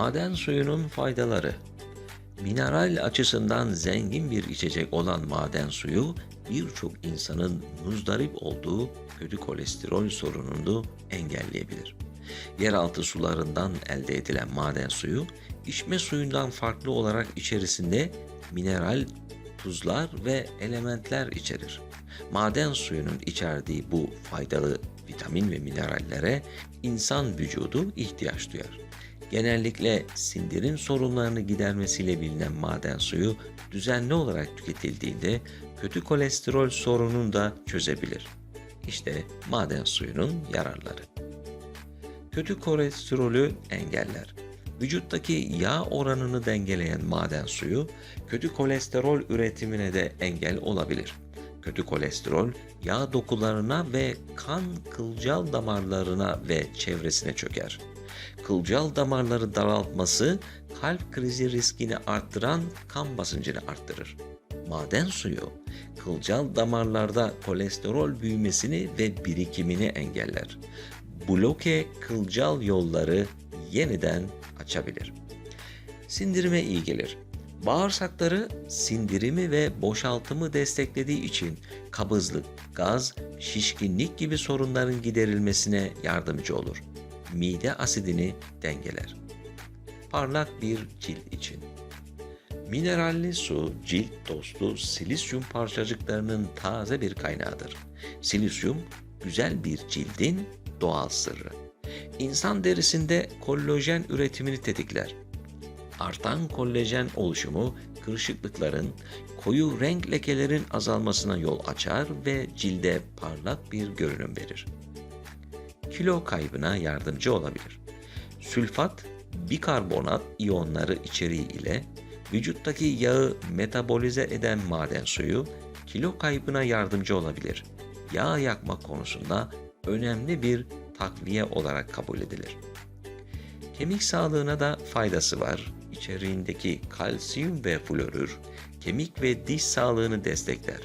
Maden suyunun faydaları Mineral açısından zengin bir içecek olan maden suyu birçok insanın muzdarip olduğu kötü kolesterol sorununu engelleyebilir. Yeraltı sularından elde edilen maden suyu içme suyundan farklı olarak içerisinde mineral, tuzlar ve elementler içerir. Maden suyunun içerdiği bu faydalı vitamin ve minerallere insan vücudu ihtiyaç duyar. Genellikle sindirim sorunlarını gidermesiyle bilinen maden suyu düzenli olarak tüketildiğinde kötü kolesterol sorununu da çözebilir. İşte maden suyunun yararları. Kötü kolesterolü engeller. Vücuttaki yağ oranını dengeleyen maden suyu kötü kolesterol üretimine de engel olabilir. Kötü kolesterol yağ dokularına ve kan kılcal damarlarına ve çevresine çöker. Kılcal damarları daraltması kalp krizi riskini arttıran kan basıncını arttırır. Maden suyu kılcal damarlarda kolesterol büyümesini ve birikimini engeller. Bloke kılcal yolları yeniden açabilir. Sindirime iyi gelir. Bağırsakları sindirimi ve boşaltımı desteklediği için kabızlık, gaz, şişkinlik gibi sorunların giderilmesine yardımcı olur. Mide asidini dengeler. Parlak bir cilt için. Mineralli su, cilt dostu silisyum parçacıklarının taze bir kaynağıdır. Silisyum, güzel bir cildin doğal sırrı. İnsan derisinde kollajen üretimini tetikler. Artan kollajen oluşumu kırışıklıkların, koyu renk lekelerin azalmasına yol açar ve cilde parlak bir görünüm verir. Kilo kaybına yardımcı olabilir. Sülfat, bikarbonat iyonları içeriği ile vücuttaki yağı metabolize eden maden suyu kilo kaybına yardımcı olabilir. Yağ yakma konusunda önemli bir takviye olarak kabul edilir. Kemik sağlığına da faydası var. İçeriğindeki kalsiyum ve florür kemik ve diş sağlığını destekler.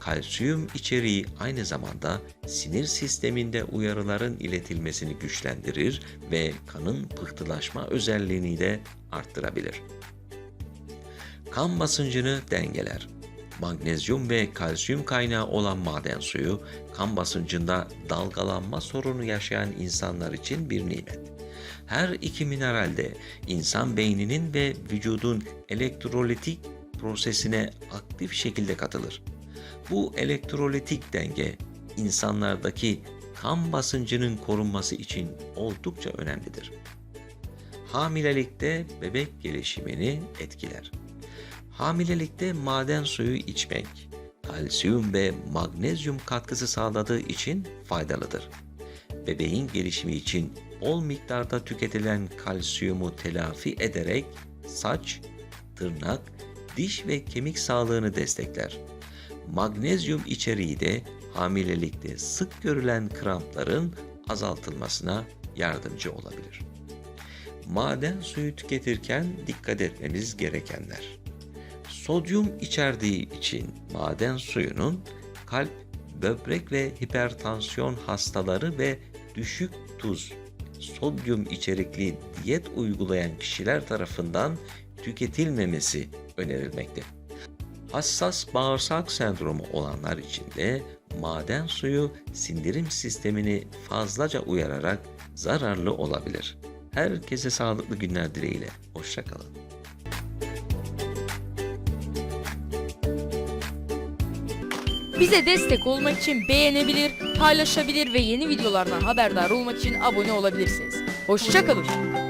Kalsiyum içeriği aynı zamanda sinir sisteminde uyarıların iletilmesini güçlendirir ve kanın pıhtılaşma özelliğini de arttırabilir. Kan basıncını dengeler. Magnezyum ve kalsiyum kaynağı olan maden suyu kan basıncında dalgalanma sorunu yaşayan insanlar için bir nimet. Her iki mineral de insan beyninin ve vücudun elektrolitik prosesine aktif şekilde katılır. Bu elektrolitik denge insanlardaki kan basıncının korunması için oldukça önemlidir. Hamilelikte bebek gelişimini etkiler. Hamilelikte maden suyu içmek, kalsiyum ve magnezyum katkısı sağladığı için faydalıdır. Bebeğin gelişimi için bol miktarda tüketilen kalsiyumu telafi ederek saç, tırnak, diş ve kemik sağlığını destekler. Magnezyum içeriği de hamilelikte sık görülen krampların azaltılmasına yardımcı olabilir. Maden suyu tüketirken dikkat etmemiz gerekenler. Sodyum içerdiği için maden suyunun kalp, böbrek ve hipertansiyon hastaları ve düşük tuz, sodyum içerikli diyet uygulayan kişiler tarafından tüketilmemesi önerilmekte. Hassas bağırsak sendromu olanlar için de maden suyu sindirim sistemini fazlaca uyararak zararlı olabilir. Herkese sağlıklı günler dileğiyle. Hoşçakalın. Bize destek olmak için beğenebilir, paylaşabilir ve yeni videolardan haberdar olmak için abone olabilirsiniz. Hoşçakalın.